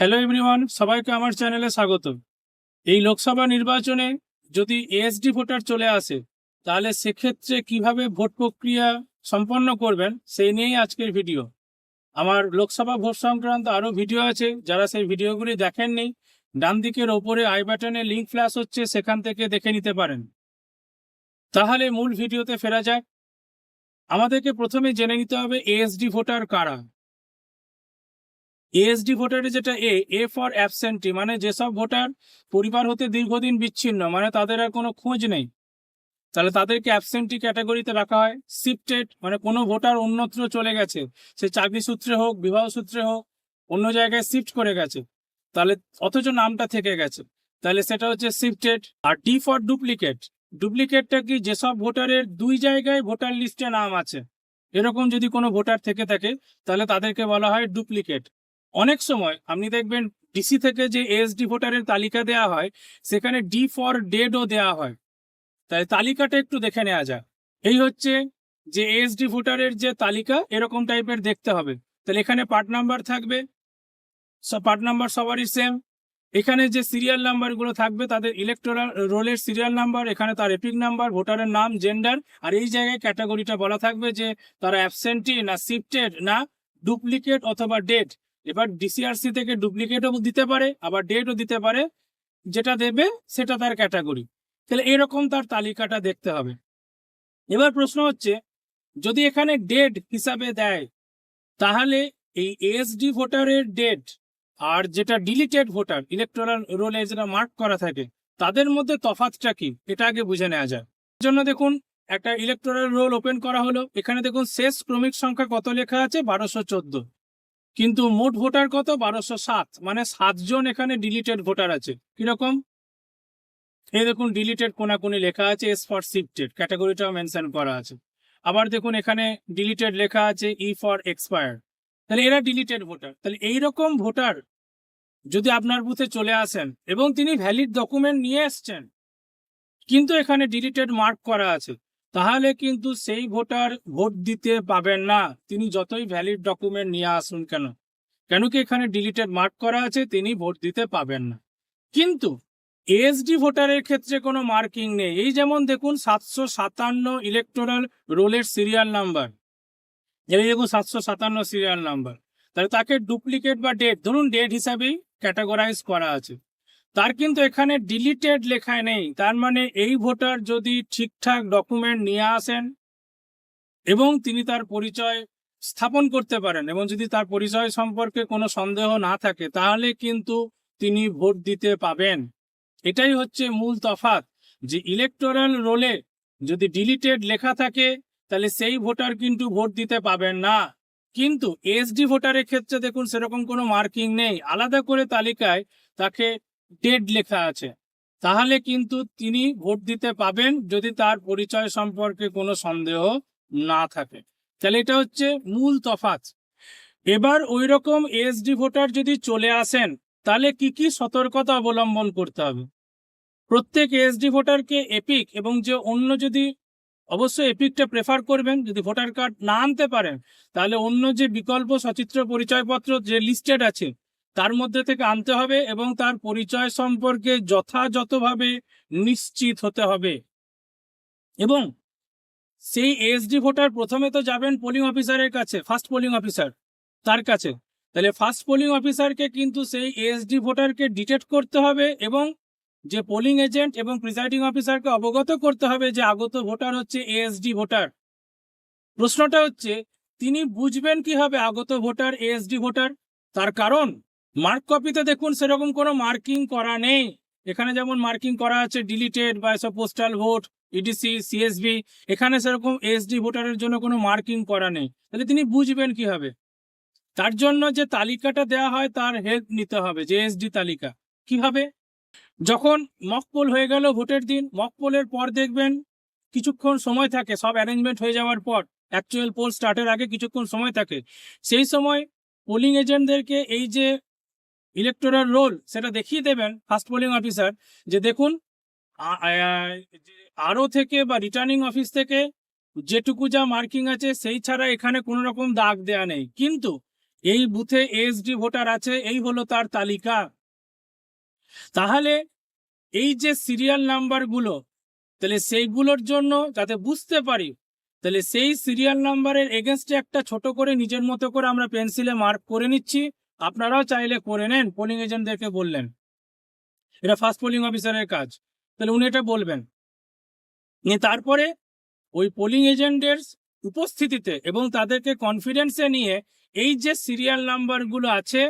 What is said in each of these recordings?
Hello everyone সবাইকে আমার চ্যানেলে স্বাগত এই লোকসভা নির্বাচনে যদি এএসডি ভোটার চলে আসে, তাহলে সেক্ষেত্রে কীভাবে ভোট প্রক্রিয়া সম্পন্ন করবেন সেই নিয়েই আজকের ভিডিও আমার লোকসভা ভোট সংক্রান্ত আরও ভিডিও আছে, যারা সেই ভিডিওগুলি দেখেননি ডান দিকের ওপরে আই বাটনে লিঙ্ক ফ্ল্যাশ হচ্ছে, সেখান থেকে দেখে নিতে পারেন। তাহলে মূল ভিডিওতে ফেরা যাক। আমাদেরকে প্রথমে জেনে নিতে হবে এএসডি ভোটার কারা। এএসডি ভোটারে যেটা এ এ ফর অ্যাবসেন্টি মানে যেসব ভোটার পরিবার হতে দীর্ঘদিন বিচ্ছিন্ন মানে তাদের আর কোনো খোঁজ নেই, তাহলে তাদেরকে অ্যাবসেন্টি ক্যাটাগরিতে রাখা হয়। শিফটেড মানে কোনো ভোটার অন্যত্র চলে গেছে, সে চাকরি সূত্রে হোক, বিবাহ সূত্রে হোক, অন্য জায়গায় শিফট করে গেছে, তাহলে অথচ নামটা থেকে গেছে, তাহলে সেটা হচ্ছে শিফটেড আর ডি ফর ডুপ্লিকেট ডুপ্লিকেটটা কি যেসব ভোটারের দুই জায়গায় ভোটার লিস্টে নাম আছে, এরকম যদি কোনো ভোটার থেকে থাকে, তাহলে তাদেরকে বলা হয় ডুপ্লিকেট অনেক সময় আপনি দেখবেন ডিসি থেকে যে এসডি ভোটারের তালিকা দেওয়া হয়, সেখানে ডি ফর ডেডও দেওয়া হয়। তাই তালিকাটা একটু দেখে নেওয়া যাক। এই হচ্ছে যে এসডি ভোটারের যে তালিকা, এরকম টাইপের দেখতে হবে। তাহলে এখানে পার্ট নাম্বার থাকবে। পার্ট নাম্বার সবারই সেম এখানে যে সিরিয়াল নাম্বারগুলো থাকবে, তাদের ইলেকটোরাল রোলের সিরিয়াল নাম্বার এখানে তার এপিক নাম্বার ভোটারের নাম জেন্ডার আর এই জায়গায় ক্যাটাগরিটা বলা থাকবে যে তারা অ্যাবসেন্টি না শিফটেড না ডুপ্লিকেট অথবা ডেট এবার ডিসিআরসি থেকে ডুপ্লিকেটও দিতে পারে, আবার ডেটও দিতে পারে, যেটা দেবে সেটা তার ক্যাটাগরি তাহলে এরকম তার তালিকাটা দেখতে হবে। এবার প্রশ্ন হচ্ছে, যদি এখানে ডেট হিসাবে দেয়, তাহলে এই এসডি ভোটারের ডেট আর যেটা ডিলিটেড ভোটার ইলেকট্রাল রোলে যেটা মার্ক করা থাকে, তাদের মধ্যে তফাৎটা কি? এটা আগে বুঝে নেওয়া যায় জন্য দেখুন, একটা ইলেকট্রাল রোল ওপেন করা হলো। এখানে দেখুন, শেষ ক্রমিক সংখ্যা কত লেখা আছে? বারোশো চোদ্দ। কিন্তু মোট ভোটার কত? বারোশো সাত। মানে সাতজন এখানে ডিলিটেড ভোটার আছে। কীরকম? এই দেখুন ডিলিটেড কোনাকুনি লেখা আছে এস ফর শিফটেড ক্যাটাগরিটাও মেনশন করা আছে। আবার দেখুন, এখানে ডিলিটেড লেখা আছে ই ফর এক্সপায়ার তাহলে এরা ডিলিটেড ভোটার। তাহলে এইরকম ভোটার যদি আপনার বুথে চলে আসেন এবং তিনি ভ্যালিড ডকুমেন্ট নিয়ে এসছেন, কিন্তু এখানে ডিলিটেড মার্ক করা আছে তাহলে কিন্তু সেই ভোটার ভোট দিতে পাবেন না। তিনি যতই ভ্যালিড ডকুমেন্ট নিয়ে আসুন কেন? কেন কি এখানে ডিলিটেড মার্ক করা আছে? তিনি ভোট দিতে পাবেন না। কিন্তু এসডি ভোটারের ক্ষেত্রে কোনো মার্কিং নেই। এই যেমন দেখুন, সাতশো সাতান্ন ইলেকটোরাল রোলের সিরিয়াল নাম্বার এই দেখুন, সাতশো সাতান্ন সিরিয়াল নাম্বার তাহলে তাকে ডুপ্লিকেট বা ডেট ধরুন ডেট হিসাবেই ক্যাটাগরাইজ করা আছে। তার কিন্তু এখানে ডিলিটেড লেখায় নেই। তার মানে এই ভোটার যদি ঠিকঠাক ডকুমেন্ট নিয়ে আসেন এবং তিনি তার পরিচয় স্থাপন করতে পারেন এবং যদি তার পরিচয় সম্পর্কে কোনো সন্দেহ না থাকে, তাহলে কিন্তু তিনি ভোট দিতে পাবেন। এটাই হচ্ছে মূল তফাৎ। যে ইলেকটোরাল রোলে যদি ডিলিটেড লেখা থাকে, তাহলে সেই ভোটার কিন্তু ভোট দিতে পাবেন না। কিন্তু এসডি ভোটারের ক্ষেত্রে দেখুন, সেরকম কোনো মার্কিং নেই। আলাদা করে তালিকায় তাকে ডেড লেখা আছে। তাহলে কিন্তু তিনি ভোট দিতে পাবেন যদি তার পরিচয় সম্পর্কে কোনো সন্দেহ না থাকে। তাহলে এটা হচ্ছে মূল তফাৎ। এবার ওই রকম এসডি ভোটার যদি চলে আসেন, তাহলে কি কি সতর্কতা অবলম্বন করতে হবে? প্রত্যেক এসডি ভোটারকে এপিক এবং যে অন্য যদি অবশ্যই এপিকটা প্রেফার করবেন, যদি ভোটার কার্ড না আনতে পারেন, তাহলে অন্য যে বিকল্প সচিত্র পরিচয়পত্র যে লিস্টেড আছে তার মধ্যে থেকে আনতে হবে এবং তার পরিচয় সম্পর্কে যথাযথভাবে নিশ্চিত হতে হবে। এবং সেই এসডি ভোটার প্রথমে তো যাবেন পোলিং অফিসারের কাছে ফার্স্ট পোলিং অফিসার তার কাছে। তাহলে ফার্স্ট পোলিং অফিসারকে কিন্তু সেই এসডি ভোটারকে ডিটেক্ট করতে হবে এবং যে পোলিং এজেন্ট এবং প্রিসাইডিং অফিসারকে অবগত করতে হবে যে আগত ভোটার হচ্ছে এএসডি ভোটার। প্রশ্নটা হচ্ছে, তিনি বুঝবেন কীভাবে আগত ভোটার এএসডি ভোটার? তার কারণ মার্ক কপিতে দেখুন, সেরকম কোনো মার্কিং করা নেই। এখানে যেমন মার্কিং করা আছে ডিলিটেড বা এসব পোস্টাল ভোট ইডিসি সিএসবি এখানে সেরকম এসডি ভোটারের জন্য কোনো মার্কিং করা নেই। তাহলে তিনি বুঝবেন কীভাবে? তার জন্য যে তালিকাটা দেওয়া হয়, তার হেল্প নিতে হবে, যে এসডি তালিকা। কীভাবে? যখন মক পোল হয়ে গেল ভোটের দিন মক পোলের পর দেখবেন কিছুক্ষণ সময় থাকে, সব অ্যারেঞ্জমেন্ট হয়ে যাওয়ার পর। অ্যাকচুয়াল পোল স্টার্টের আগে কিছুক্ষণ সময় থাকে। সেই সময় পোলিং এজেন্টদেরকে এই যে ইলেকটোরাল রোল সেটা দেখিয়ে দেবেন ফার্স্ট পোলিং অফিসার যে দেখুন আরও থেকে বা রিটার্নিং অফিস থেকে যেটুকু যা মার্কিং আছে, সেই ছাড়া এখানে কোনো রকম দাগ দেয়া নেই। কিন্তু এই বুথে এসডি ভোটার আছে, এই হলো তার তালিকা। তাহলে এই যে সিরিয়াল নাম্বারগুলো তাহলে সেইগুলোর জন্য যাতে বুঝতে পারি, তাহলে সেই সিরিয়াল নাম্বারের এগেনস্টে একটা ছোট করে নিজের মতো করে আমরা পেন্সিলে মার্ক করে নিচ্ছি। আপনারাও চাইলে করে নেন পোলিং এজেন্টদেরকে বললেন। এটা ফার্স্ট পোলিং অফিসারের কাজ। তাহলে উনি এটা বলবেন। তারপরে ওই পোলিং এজেন্টের উপস্থিতিতে এবং তাদেরকে কনফিডেন্সে নিয়ে এই যে সিরিয়াল নাম্বারগুলো আছে,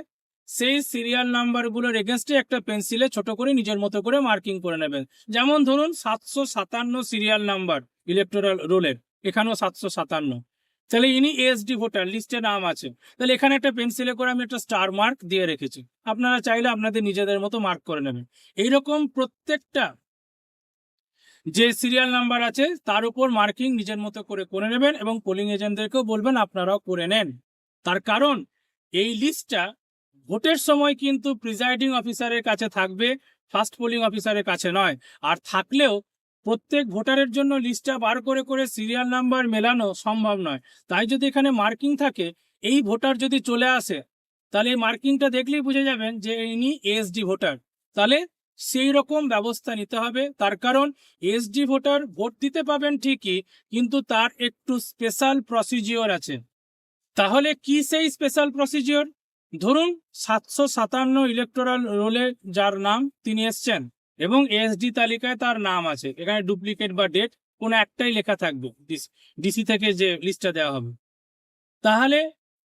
সেই সিরিয়াল নাম্বারগুলোর এগেনস্টে একটা পেন্সিলে ছোট করে নিজের মতো করে মার্কিং করে নেবেন। যেমন ধরুন, সাতশো সাতান্ন সিরিয়াল নাম্বার ইলেকটোরাল রোলের এখানেও সাতশো সাতান্ন। তাহলে ইনি এসডি ভোটার লিস্টে নাম আছে। তাহলে এখানে একটা পেন্সিলে করে আমি একটা স্টার মার্ক দিয়ে রেখেছি। আপনারা চাইলে আপনাদের নিজেদের মতো মার্ক করে নেবেন। এইরকম প্রত্যেকটা যে সিরিয়াল নাম্বার আছে, তার উপর মার্কিং নিজের মতো করে করে নেবেন এবং পোলিং এজেন্টদেরকেও বলবেন আপনারাও করে নেন। তার কারণ, এই লিস্টটা ভোটের সময় কিন্তু প্রিজাইডিং অফিসারের কাছে থাকবে ফার্স্ট পোলিং অফিসারের কাছে নয়। আর থাকলেও প্রত্যেক ভোটারের জন্য লিস্টটা বার করে করে সিরিয়াল নাম্বার মেলানো সম্ভব নয়। তাই যদি এখানে মার্কিং থাকে, এই ভোটার যদি চলে আসে, তাহলে এই মার্কিংটা দেখলেই বুঝে যাবেন যে ইনি এসডি ভোটার। তাহলে সেই রকম ব্যবস্থা নিতে হবে। তার কারণ এসডি ভোটার ভোট দিতে পাবেন ঠিকই, কিন্তু তার একটু স্পেশাল প্রসিজিওর আছে। তাহলে কি সেই স্পেশাল প্রসিজিওর? ধরুন সাতশো সাতান্ন ইলেকটোরাল রোলে যার নাম তিনি এসছেন। এবং এসডি তালিকায় তার নাম আছে। এখানে ডুপ্লিকেট বা ডেট কোনো একটাই লেখা থাকবে ডিসি থেকে যে লিস্টটা দেওয়া হবে। তাহলে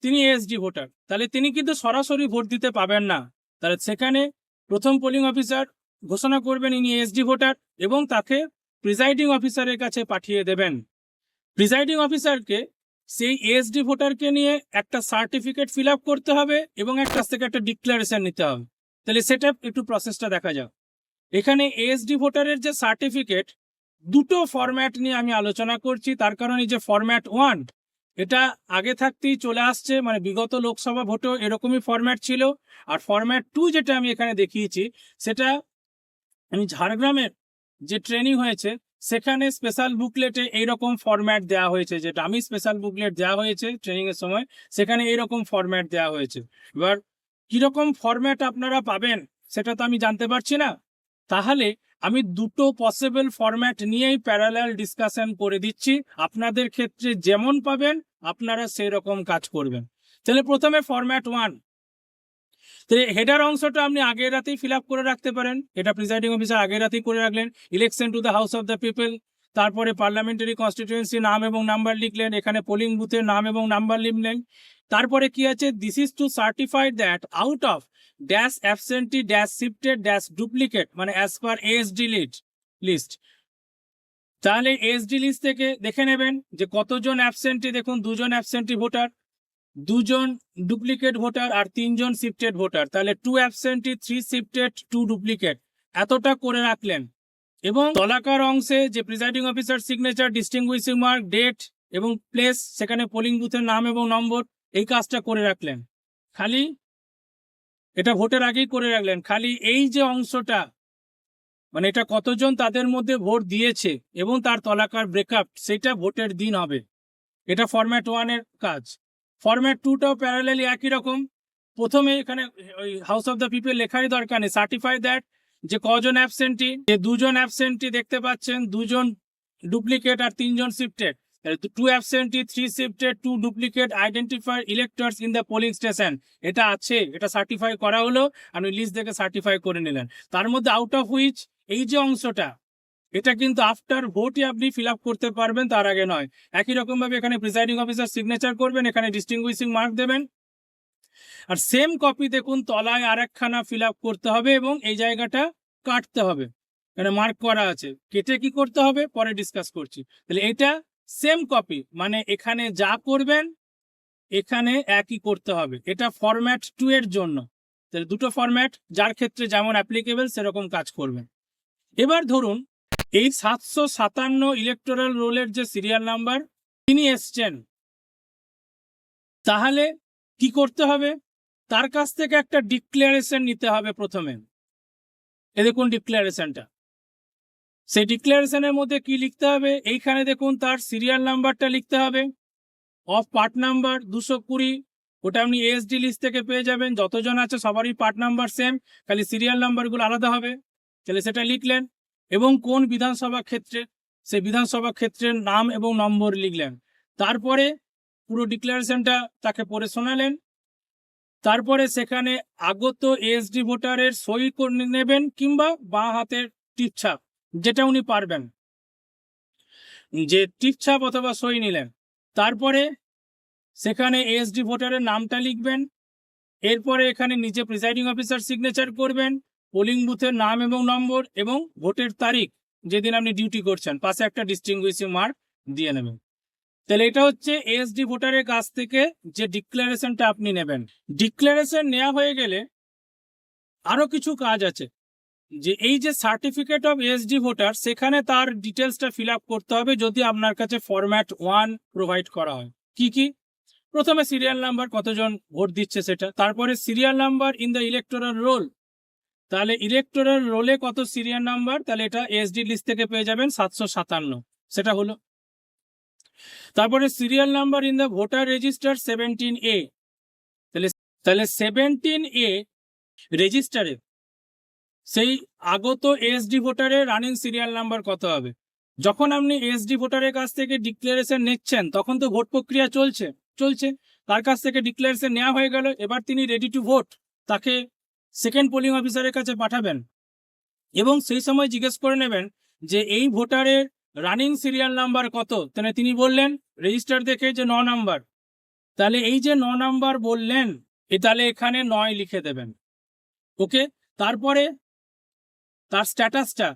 তিনি এসডি ভোটার তাহলে তিনি কিন্তু সরাসরি ভোট দিতে পাবেন না। তাহলে সেখানে প্রথম পোলিং অফিসার ঘোষণা করবেন ইনি এসডি ভোটার এবং তাকে প্রিজাইডিং অফিসারের কাছে পাঠিয়ে দেবেন। প্রিজাইডিং অফিসারকে সেই এসডি ভোটারকে নিয়ে একটা সার্টিফিকেট ফিল করতে হবে এবং একটা থেকে একটা ডিক্লারেশন নিতে হবে। তাহলে সেটা একটু প্রসেসটা দেখা যাক। এখানে এসডি ভোটারের যে সার্টিফিকেট দুটো ফরম্যাট নিয়ে আমি আলোচনা করছি। তার কারণ এই যে ফরম্যাট ওয়ান এটা আগে থাকতেই চলে আসছে। মানে বিগত লোকসভা ভোটেও এরকমই ফরম্যাট ছিল। আর ফরম্যাট টু যেটা আমি এখানে দেখিয়েছি, সেটা আমি ঝাড়গ্রামের যে ট্রেনিং হয়েছে, সেখানে স্পেশাল বুকলেটে এইরকম ফরম্যাট দেওয়া হয়েছে। যেটা আমি স্পেশাল বুকলেট দেওয়া হয়েছে ট্রেনিং এর সময়, সেখানে এইরকম ফরম্যাট দেওয়া হয়েছে। এবার কীরকম ফরম্যাট আপনারা পাবেন, সেটা তো আমি জানতে পারছি না। তাহলে আমি দুটো পসিবল ফরম্যাট নিয়েই প্যারালাল ডিসকাশন করে দিচ্ছি। আপনাদের ক্ষেত্রে যেমন পাবেন, আপনারা সেই রকম কাজ করবেন। তাহলে প্রথমে ফরম্যাট ওয়ান তাহলে হেডার অংশটা আপনি আগের রাতেই ফিল করে রাখতে পারেন। এটা প্রিসাইডিং অফিসার আগের রাতেই করে রাখলেন। Election to the house of the people তারপরে পার্লামেন্টারি কনস্টিটিউয়েন্সি নাম এবং নাম্বার লিখলেন। এখানে পোলিং বুথের নাম এবং নাম্বার লিখলেন। তারপরে কি আছে? This is to certify that out of dash absentee dash shifted dash duplicate মানে as per SD list list তাহলে এসডি লিস্ট থেকে দেখে নেবেন যে কতজন অ্যাবসেন্টি দেখুন, দুজন অ্যাবসেন্টি ভোটার, দুজন ডুপ্লিকেট ভোটার আর তিনজন শিফটেড ভোটার। তাহলে two absentee three shifted two duplicate এতটা করে রাখলেন। এবং তলাকার অংশে যে presiding officer signature distinguishing mark date এবং প্লেস সেখানে পোলিং বুথের নাম এবং নম্বর, এই কাজটা করে রাখলেন। খালি এটা ভোটের আগেই করে রাখলেন। খালি এই যে অংশটা মানে এটা কতজন তাদের মধ্যে ভোট দিয়েছে এবং তার তলাকার ব্রেকআপ সেটা ভোটের দিন হবে। এটা ফরম্যাট ওয়ানের কাজ। ফরম্যাট টুটাও প্যারালালি একই রকম। প্রথমে এখানে ওই হাউস অফ দ্য পিপল লেখারই দরকার নেই। সার্টিফাই দ্যাট যে কজন অ্যাবসেন্টি যে দুজন অ্যাবসেন্টি দেখতে পাচ্ছেন, দুজন ডুপ্লিকেট আর তিনজন shifted two absentee three shifted two duplicate identify electors in the polling station এটা আছে, এটা সার্টিফাই করা হলো, আপনি লিস্ট দেখে সার্টিফাই করে নিলেন। তার মধ্যে আউট অফ হুইচ এই যে অংশটা, এটা কিন্তু আফটার ভোটই আপনি ফিল করতে পারবেন, তার আগে নয়। একই রকম ভাবে এখানে প্রিসাইডিং অফিসার সিগনেচার করবেন, এখানে ডিস্টিংগুইশিং মার্ক দেবেন। আর সেম কপি দেখুন, তলায় আরেকখানা ফিল আপ করতে হবে এবং এই জায়গাটা কাটতে হবে। এখানে মার্ক করা আছে। কেটে কি করতে হবে? পরে ডিসকাস করছি। তাহলে এটা সেম কপি মানে এখানে যা করবেন, এখানে একই করতে হবে। এটা ফরম্যাট টু এর জন্য। তাহলে দুটো ফরম্যাট যার ক্ষেত্রে যেমন অ্যাপ্লিকেবল সেরকম কাজ করবেন এবার ধরুন, এই সাতশো সাতান্ন ইলেকটোরাল রোলের যে সিরিয়াল নাম্বার তিনি এসছেন। তাহলে কি করতে হবে? তার কাছ থেকে একটা ডিক্লারেশন নিতে হবে প্রথমে। এ দেখুন ডিক্লারেশনটা সেই ডিক্লারেশনের মধ্যে কি লিখতে হবে? এইখানে দেখুন তার সিরিয়াল নাম্বারটা লিখতে হবে। অফ পার্ট নাম্বার দুশো কুড়ি। ওটা আপনি এএসডি লিস্ট থেকে পেয়ে যাবেন। যতজন আছে সবারই পার্ট নাম্বার সেম খালি সিরিয়াল নাম্বারগুলো আলাদা হবে। তাহলে সেটা লিখলেন। এবং কোন বিধানসভা ক্ষেত্রে, সেই বিধানসভা ক্ষেত্রের নাম এবং নম্বর লিখলেন। তারপরে পুরো ডিক্লারেশনটা তাকে পড়ে শোনালেন। তারপরে সেখানে আগত এসডি ভোটারের সই করে নেবেন কিংবা বাঁ হাতের টিপছাপ যেটা উনি পারবেন। যে টিপছাপ অথবা সই নিলেন। তারপরে সেখানে এসডি ভোটারের নামটা লিখবেন। এরপরে এখানে নিচে প্রিসাইডিং অফিসার সিগনেচার করবেন পোলিং বুথের নাম এবং নম্বর এবং ভোটের তারিখ যেদিন আপনি ডিউটি করছেন। পাশে একটা ডিস্টিংগুইশিং মার্ক দিয়ে নেবেন। তাহলে এটা হচ্ছে এসডি ভোটারের কাছ থেকে যে ডিক্লারেশনটা আপনি নেবেন। ডিক্লারেশন নেওয়া হয়ে গেলে আরও কিছু কাজ আছে। যে এই যে সার্টিফিকেট অফ এসডি ভোটার সেখানে তার ডিটেলসটা ফিল আপ করতে হবে যদি আপনার কাছে ফরম্যাট ওয়ান প্রোভাইড করা হয়। কি কি? প্রথমে সিরিয়াল নাম্বার কতজন ভোট দিচ্ছে সেটা, তারপরে serial number in the electoral roll তাহলে ইলেকটোরাল রোলে কত সিরিয়াল নাম্বার তাহলে এটা এসডি লিস্ট থেকে পেয়ে যাবেন সাতশো সাতান্ন। সেটা হলো। তারপরে serial number in the voter register seventeen A তাহলে তাহলে সেভেন্টিন এ রেজিস্টারে সেই আগত এসডি ভোটারের রানিং সিরিয়াল নাম্বার কত হবে? যখন আপনি এসডি ভোটারের কাছ থেকে ডিক্লারেশন নিচ্ছেন, তখন তো ভোট প্রক্রিয়া চলছে চলছে। তার কাছ থেকে ডিক্লারেশন নেওয়া হয়ে গেল, এবার তিনি রেডি টু ভোট তাকে সেকেন্ড পোলিং অফিসারের কাছে পাঠাবেন। এবং সেই সময় জিজ্ঞেস করে নেবেন যে, এই ভোটারের রানিং সিরিয়াল নাম্বার কত? তাহলে তিনি বললেন রেজিস্টার দেখে যে ন নাম্বার তাহলে এই যে ন নাম্বার বললেন, এ তাহলে এখানে নয় লিখে দেবেন। ওকে? তারপরে তার স্ট্যাটাসটা,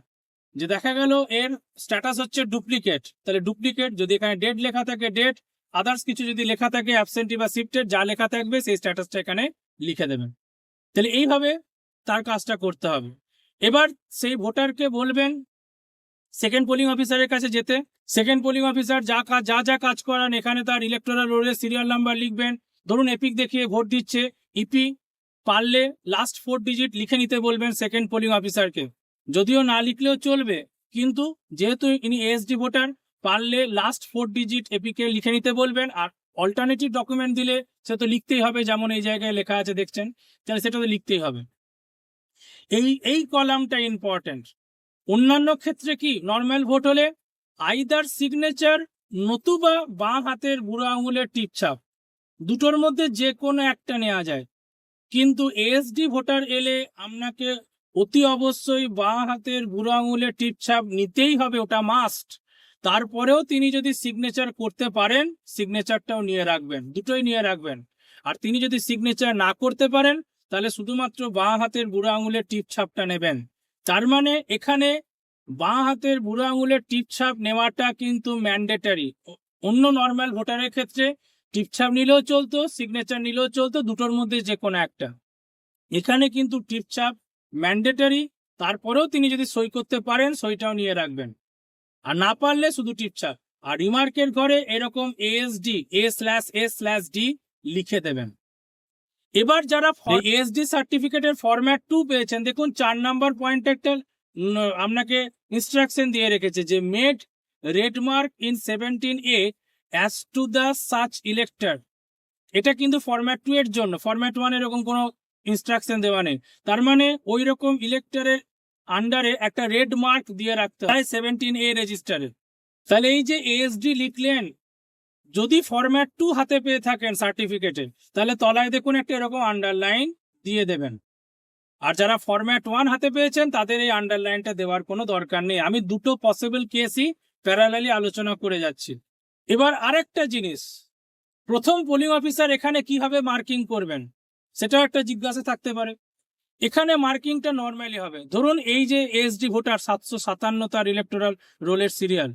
যে দেখা গেল এর স্ট্যাটাস হচ্ছে ডুপ্লিকেট। তাহলে ডুপ্লিকেট যদি এখানে ডেট লেখা থাকে ডেট আদার্স কিছু যদি লেখা থাকে অ্যাবসেন্টি বা শিফটেড যা লেখা থাকবে, সেই স্ট্যাটাসটা এখানে লিখে দেবেন তাহলে এইভাবে তার কাজটা করতে হবে। এবার সেই ভোটারকে বলবেন সেকেন্ড পোলিং অফিসারের কাছে যেতে। সেকেন্ড পোলিং অফিসার যা কাজ যা যা কাজ করান, এখানে তার ইলেকটোরাল রোলের সিরিয়াল নাম্বার লিখবেন। ধরুন এপিক দেখিয়ে ভোট দিচ্ছে। ইপি পারলে লাস্ট ফোর ডিজিট লিখে নিতে বলবেন সেকেন্ড পোলিং অফিসারকে যদিও না লিখলেও চলবে, কিন্তু যেহেতু ইনি এসডি ভোটার পারলে লাস্ট ফোর ডিজিট এপিকে লিখে নিতে বলবেন আর অল্টারনেটিভ ডকুমেন্ট দিলে সে তো লিখতেই হবে যেমন এই জায়গায় লেখা আছে দেখছেন, তাহলে সেটা তো লিখতেই হবে। এই এই কলামটা ইম্পর্টেন্ট অন্যান্য ক্ষেত্রে কি নর্মাল ভোট হলে আইদার সিগনেচার নতুবা বাঁ হাতের বুড়ো আঙুলের টিপছাপ দুটোর মধ্যে যে কোনো একটা নেওয়া যায়। কিন্তু এসডি ভোটার এলে আপনাকে অতি অবশ্যই বাঁ হাতের বুড়ো আঙুলের টিপছাপ নিতেই হবে, ওটা মাস্ট তারপরেও তিনি যদি সিগনেচার করতে পারেন সিগনেচারটাও নিয়ে রাখবেন, দুটোই নিয়ে রাখবেন। আর তিনি যদি সিগনেচার না করতে পারেন, তাহলে শুধুমাত্র বাঁ হাতের বুড়ো আঙুলের টিপছাপটা নেবেন। তার মানে এখানে বাঁ হাতের বুড়ো আঙুলের টিপছাপ নেওয়াটা কিন্তু ম্যান্ডেটারি অন্য নর্মাল ভোটারের ক্ষেত্রে টিপছাপ নিলেও চলতো সিগনেচার নিলেও চলতো, দুটোর মধ্যে যে কোনো একটা। এখানে কিন্তু টিপছাপ ম্যান্ডেটারি তারপরেও তিনি যদি সই করতে পারেন সইটাও নিয়ে রাখবেন। আর না পারলে শুধু টিপছাপ আর রিমার্কের ঘরে এরকম ASD A slash A slash D লিখে দেবেন। এবার যারা এএসডি সার্টিফিকেটের ফরম্যাট টু পেয়েছেন দেখুন চার নাম্বার পয়েন্ট একটা আপনাকে ইনস্ট্রাকশন দিয়ে রেখেছে যে made red mark in seventeen A as to the such elector এটা কিন্তু ফরম্যাট টু এর জন্য। ফরম্যাট ওয়ান এরকম কোনো ইনস্ট্রাকশন দেওয়া নেই। তার মানে ওই রকম ইলেক্টরের আন্ডারে একটা রেড মার্ক দিয়ে রাখতে হয় সেভেন্টিন এ। রেজিস্টারে তাহলে এই যে এএসডি লিখলেন, যদি ফরম্যাট টু হাতে পেয়ে থাকেন সার্টিফিকেটে তাহলে তলায় দেখুন একটা এরকম আন্ডারলাইন দিয়ে দেবেন। আর যারা ফরম্যাট ওয়ান হাতে পেয়েছেন, তাদের এই আন্ডারলাইনটা দেওয়ার কোনো দরকার নেই। আমি দুটো পসিবল কেসই প্যারালালি আলোচনা করে যাচ্ছি। এবার আরেকটা জিনিস, প্রথম পোলিং অফিসার এখানে কীভাবে মার্কিং করবেন? সেটাও একটা জিজ্ঞাসা থাকতে পারে। এখানে মার্কিংটা নর্মালি হবে। ধরুন এই যে এসডি ভোটার সাতশো সাতান্ন তার ইলেকটোরাল রোলের সিরিয়াল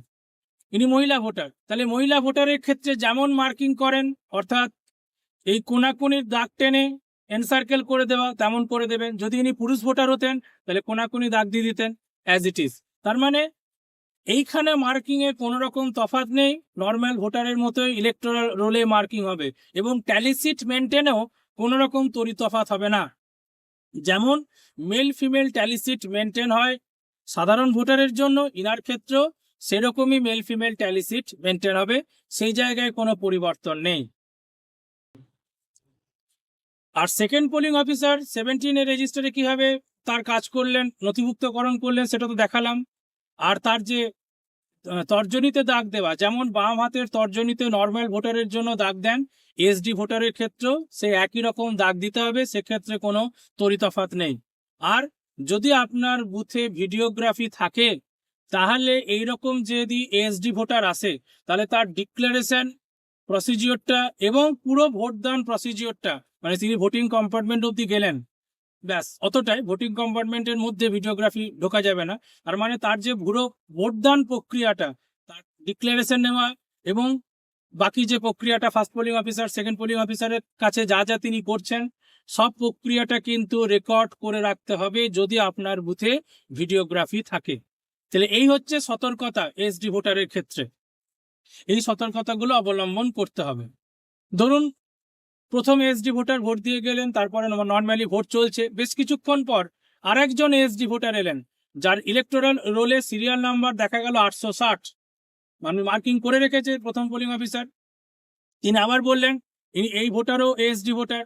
ইনি মহিলা ভোটার। তাহলে মহিলা ভোটারের ক্ষেত্রে যেমন মার্কিং করেন, অর্থাৎ এই কোনাকুনির দাগ টেনে এনসার্কেল করে দেওয়া, তেমন করে দেবেন। যদি ইনি পুরুষ ভোটার হতেন, তাহলে কোনাকুনি দাগ দিয়ে দিতেন অ্যাজ ইট ইজ তার মানে এইখানে মার্কিং এর কোনো রকম তফাৎ নেই। নর্মাল ভোটারের মতোই ইলেকটোরাল রোলে মার্কিং হবে। এবং ট্যালিসিট মেনটেনেও কোনো রকম তরি তফাৎ হবে না। যেমন মেল ফিমেল ট্যালিসিট মেনটেন হয়, সাধারণ ভোটারের জন্য ইনার ক্ষেত্রেও সেরকমই মেল ফিমেল ট্যালিসিট মেনটেন হবে, সেই জায়গায় কোনো পরিবর্তন নেই। আর সেকেন্ড পোলিং অফিসার সেভেন্টিন এর রেজিস্টারে কীভাবে তার কাজ করলেন, নথিভুক্তকরণ করলেন, সেটা তো দেখালাম। আর তার যে তর্জনীতে দাগ দেওয়া, যেমন বাম হাতের তর্জনীতে নর্মাল ভোটারের জন্য দাগ দেন এসডি ভোটারের ক্ষেত্রেও সে একই রকম দাগ দিতে হবে, সেক্ষেত্রে কোনো তরিতফাত নেই। আর যদি আপনার বুথে ভিডিওগ্রাফি থাকে, তাহলে এই রকম যদি এসডি ভোটার আসে, তাহলে তার ডিক্লারেশন প্রসিজিওরটা এবং পুরো ভোটদান প্রসিজিওরটা মানে তিনি ভোটিং কম্পার্টমেন্ট অবধি গেলেন ব্যাস, অতটাই ভোটিং কম্পার্টমেন্টের মধ্যে ভিডিওগ্রাফি ঢোকা যাবে না। তার মানে তার যে পুরো ভোটদান প্রক্রিয়াটা, তার ডিক্লারেশন নেওয়া এবং বাকি যে প্রক্রিয়াটা first polling officer second polling অফিসারের কাছে যা যা তিনি করছেন, সব প্রক্রিয়াটা কিন্তু রেকর্ড করে রাখতে হবে যদি আপনার বুথে ভিডিওগ্রাফি থাকে। তাহলে এই হচ্ছে সতর্কতা এসডি ভোটারের ক্ষেত্রে। এই সতর্কতাগুলো অবলম্বন করতে হবে। ধরুন প্রথম এসডি ভোটার ভোট দিয়ে গেলেন, তারপরে নর্মালি ভোট চলছে। বেশ কিছুক্ষণ পর আরেকজন এসডি ভোটার এলেন, যার ইলেকটোরাল রোলে সিরিয়াল নাম্বার দেখা গেল আটশো ষাট। মানে মার্কিং করে রেখেছে প্রথম পোলিং অফিসার তিনি আবার বললেন ইনি এই ভোটারও এসডি ভোটার।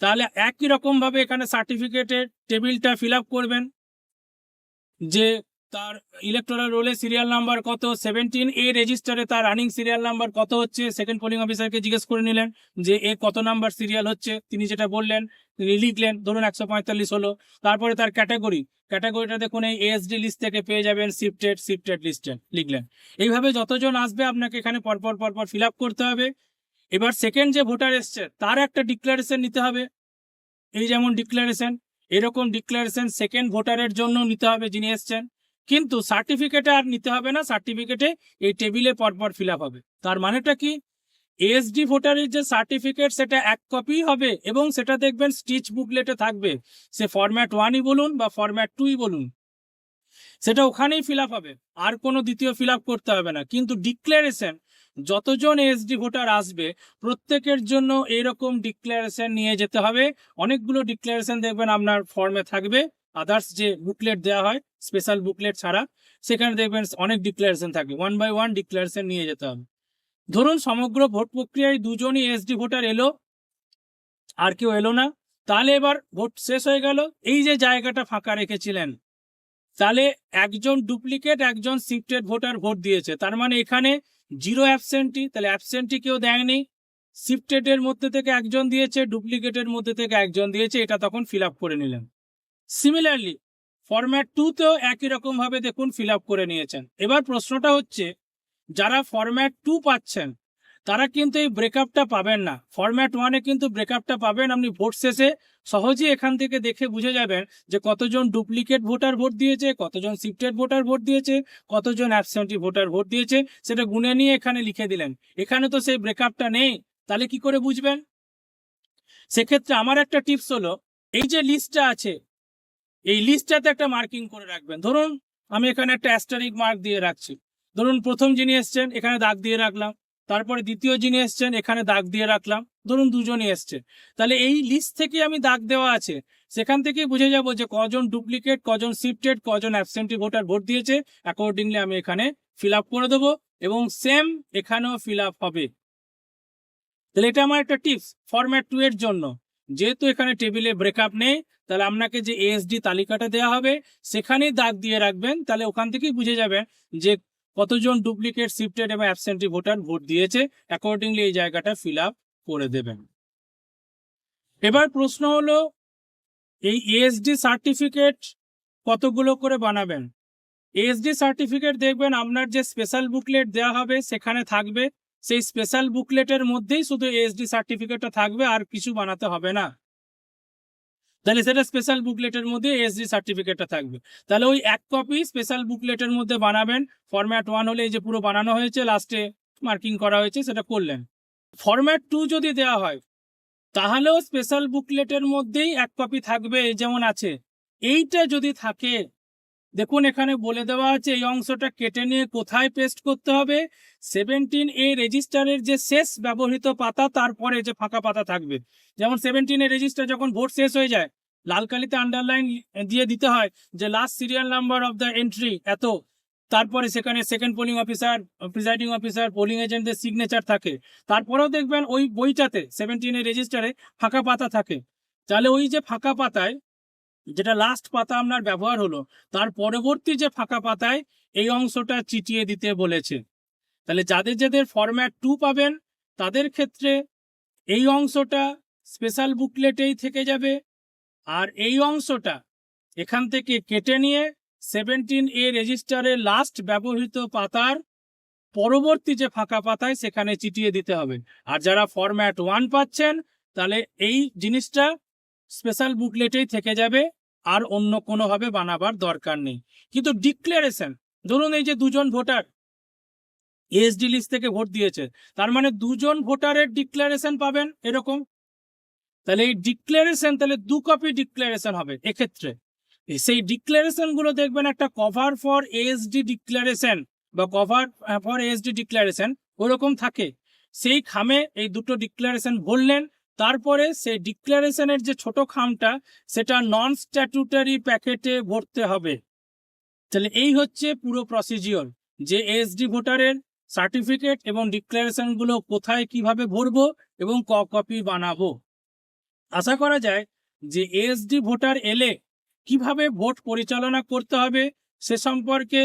তাহলে একই রকমভাবে এখানে সার্টিফিকেটের টেবিলটা ফিল করবেন, যে তার ইলেকট্রাল রোলে সিরিয়াল নাম্বার কত? সেভেন্টিন এ রেজিস্টারে তার রানিং সিরিয়াল নাম্বার কত হচ্ছে? সেকেন্ড পোলিং অফিসারকে জিজ্ঞেস করে নিলেন যে, এ কত নাম্বার সিরিয়াল হচ্ছে? তিনি যেটা বললেন, তিনি লিখলেন, ধরুন একশো পঁয়তাল্লিশ হলো। তারপরে তার ক্যাটাগরি ক্যাটাগরিটা দেখুন, এই এএসডি লিস্ট থেকে পেয়ে যাবেন শিফটেড শিফটেড লিস্টে লিখলেন। এইভাবে যতজন আসবে, আপনাকে এখানে পরপর পরপর ফিল করতে হবে। এবার সেকেন্ড যে ভোটার এসছে, তার একটা ডিক্লারেশন নিতে হবে। এই যেমন ডিক্লারেশন এরকম ডিক্লারেশন সেকেন্ড ভোটারের জন্য নিতে হবে যিনি এসছেন। কিন্তু সার্টিফিকেটে আর নিতে হবে না। সার্টিফিকেটে এই টেবিলে পরপর ফিল হবে। তার মানেটা কি? এসডি ভোটারের যে সার্টিফিকেট সেটা এক কপি হবে এবং সেটা দেখবেন স্টিচ বুকলেটে থাকবে। সে ফরম্যাট ওয়ানই বলুন বা ফরম্যাট টুই বলুন, সেটা ওখানেই ফিল হবে। আর কোনো দ্বিতীয় ফিল করতে হবে না। কিন্তু ডিক্লারেশন যতজন এসডি ভোটার আসবে, প্রত্যেকের জন্য এরকম ডিক্লারেশন নিয়ে যেতে হবে। অনেকগুলো ডিক্লারেশন দেখবেন আপনার ফর্মে থাকবে। আদার্স যে বুকলেট দেওয়া হয় স্পেশাল বুকলেট ছাড়া, সেখানে দেখবেন অনেক ডিক্লারেশন থাকে ওয়ান বাই ওয়ান ডিক্লারেশন নিয়ে যেতে হবে। ধরুন সমগ্র ভোট প্রক্রিয়ায় দুজনই এসডি ভোটার এলো, আর কেউ এলো না, তাহলে এবার ভোট শেষ হয়ে গেল, এই যে জায়গাটা ফাঁকা রেখেছিলেন, তাহলে একজন ডুপ্লিকেট একজন শিফটেড ভোটার ভোট দিয়েছে। তার মানে এখানে জিরো অ্যাবসেন্টি তাহলে অ্যাবসেন্টি কেউ দেয়নি। শিফটেডের মধ্যে থেকে একজন দিয়েছে ডুপ্লিকেটের মধ্যে থেকে একজন দিয়েছে, এটা তখন ফিল করে নিলেন। সিমিলারলি ফরম্যাট টু টুতেও একই রকম ভাবে দেখুন ফিল করে নিয়েছেন। এবার প্রশ্নটা হচ্ছে, যারা ফরম্যাট টু পাচ্ছেন, তারা কিন্তু এই ব্রেকআপটা পাবেন না। ফরম্যাট ওয়ানে কিন্তু ব্রেকআপটা পাবেন, আপনি ভোট শেষে সহজেই এখান থেকে দেখে বুঝে যাবেন যে কতজন ডুপ্লিকেট ভোটার ভোট দিয়েছে, কতজন শিফটেড ভোটার ভোট দিয়েছে, কতজন অ্যাবসেন্টি ভোটার ভোট দিয়েছে, সেটা গুনে নিয়ে এখানে লিখে দিলেন। এখানে তো সেই ব্রেকআপটা নেই, তাহলে কি করে বুঝবেন? সেক্ষেত্রে আমার একটা টিপস হলো, এই যে লিস্টটা আছে এই লিস্টটাতে একটা মার্কিং করে রাখবেন। ধরুন, আমি এখানে একটা অ্যাস্টারিক মার্ক দিয়ে রাখছি। ধরুন, প্রথম যিনি এসছেন, এখানে দাগ দিয়ে রাখলাম। তারপরে দ্বিতীয় যিনি এসছেন, এখানে দাগ দিয়ে রাখলাম। ধরুন, দুজনই এসছে। তাহলে এই লিস্ট থেকে আমি দাগ দেওয়া আছে। সেখান থেকে বুঝে যাব যে কজন ডুপ্লিকেট কজন শিফটেড কজন অ্যাবসেন্টি ভোটার ভোট দিয়েছে। অ্যাকর্ডিংলি আমি এখানে ফিল আপ করে দেবো এবং সেম এখানেও ফিল আপ হবে। তাহলে এটা আমার একটা টিপস ফরম্যাট টু এর জন্য। যেহেতু এখানে টেবিলে ব্রেকআপ নেই, তাহলে আপনাকে যে এএসডি তালিকাটা দেওয়া হবে, সেখানেই দাগ দিয়ে রাখবেন, তাহলে ওখান থেকেই বুঝে যাবেন যে কতজন ডুপ্লিকেট শিফটেড এবং অ্যাবসেন্টি ভোটার ভোট দিয়েছে অ্যাকর্ডিংলি এই জায়গাটা ফিল করে দেবেন। এবার প্রশ্ন হলো, এই এএসডি সার্টিফিকেট কতগুলো করে বানাবেন? এএসডি সার্টিফিকেট দেখবেন আপনার যে স্পেশাল বুকলেট দেওয়া হবে, সেখানে থাকবে সেই স্পেশাল বুকলেটের মধ্যেই শুধু এএসডি সার্টিফিকেটটা থাকবে, আর কিছু বানাতে হবে না। তাহলে সেটা স্পেশাল বুকলেটের মধ্যে এসডি সার্টিফিকেটটা থাকবে। তাহলে ওই এক কপি স্পেশাল বুকলেটের মধ্যে বানাবেন। ফরম্যাট ওয়ান হলে এই যে পুরো বানানো হয়েছে লাস্টে মার্কিং করা হয়েছে, সেটা করলেন। ফরম্যাট টু যদি দেওয়া হয়, তাহলেও স্পেশাল বুকলেটের মধ্যেই এক কপি থাকবে যেমন আছে। এইটা যদি থাকে দেখুন, এখানে বলে দেওয়া আছে, এই অংশটা কেটে নিয়ে কোথায় পেস্ট করতে হবে? সেভেন্টিন এ রেজিস্টারের যে শেষ ব্যবহৃত পাতা, তারপরে যে ফাঁকা পাতা থাকবে। যেমন সেভেন্টিন এ রেজিস্টার যখন ভোট শেষ হয়ে যায় লাল কালিতে আন্ডারলাইন দিয়ে দিতে হয় যে last serial number of the entry এত। তারপরে সেখানে second polling officer presiding officer polling এজেন্টদের সিগনেচার থাকে। তারপরেও দেখবেন ওই বইটাতে সেভেন্টিন এর রেজিস্টারে ফাঁকা পাতা থাকে। তাহলে ওই যে ফাঁকা পাতায় যেটা লাস্ট পাতা আপনার ব্যবহার হলো, তার পরবর্তী যে ফাঁকা পাতায় এই অংশটা চিটিয়ে দিতে বলেছে। তাহলে যাদের যাদের ফরম্যাট টু পাবেন, তাদের ক্ষেত্রে এই অংশটা স্পেশাল বুকলেটেই থেকে যাবে আর এই অংশটা এখান থেকে কেটে নিয়ে সেভেন্টিন এ রেজিস্টারের লাস্ট ব্যবহৃত পাতার পরবর্তী যে ফাঁকা পাতায় সেখানে চিটিয়ে দিতে হবে। আর যারা ফরম্যাট ওয়ান পাচ্ছেন, তাহলে এই জিনিসটা স্পেশাল বুকলেটেই থেকে যাবে, আর অন্য কোনোভাবে বানাবার দরকার নেই। কিন্তু ডিক্লারেশন ধরুন এই যে দুজন ভোটার এসডি লিস্ট থেকে ভোট দিয়েছে, তার মানে দুজন ভোটারের ডিক্লারেশন পাবেন এরকম। তাহলে এই ডিক্লারেশন তাহলে দু কপি ডিক্লারেশন হবে এক্ষেত্রে। সেই ডিক্লারেশনগুলো দেখবেন একটা কভার ফর এসডি ডিক্লারেশন বা কভার ফর এসডি ডিক্লারেশন ওরকম থাকে। সেই খামে এই দুটো ডিক্লারেশন ভরলেন তারপরে সে ডিক্লারেশনের যে ছোট খামটা, সেটা নন স্ট্যাটুটারি প্যাকেটে ভরতে হবে। তাহলে এই হচ্ছে পুরো প্রসিজিওর যে এসডি ভোটারের সার্টিফিকেট এবং ডিক্লারেশনগুলো কোথায় কীভাবে ভরবো এবং ক কপি বানাবো। আশা করা যায় যে এসডি ভোটার এলে কীভাবে ভোট পরিচালনা করতে হবে সে সম্পর্কে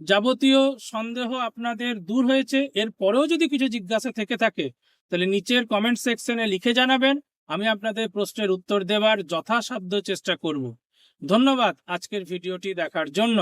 যাবতীয় সন্দেহ আপনাদের দূর হয়েছে। এর পরেও যদি কিছু জিজ্ঞাসা থেকে থাকে তাহলে নিচের কমেন্ট সেকশনে লিখে জানাবেন, আমি আপনাদের প্রশ্নের উত্তর দেওয়ার যথাসাধ্য চেষ্টা করব। ধন্যবাদ আজকের ভিডিওটি দেখার জন্য।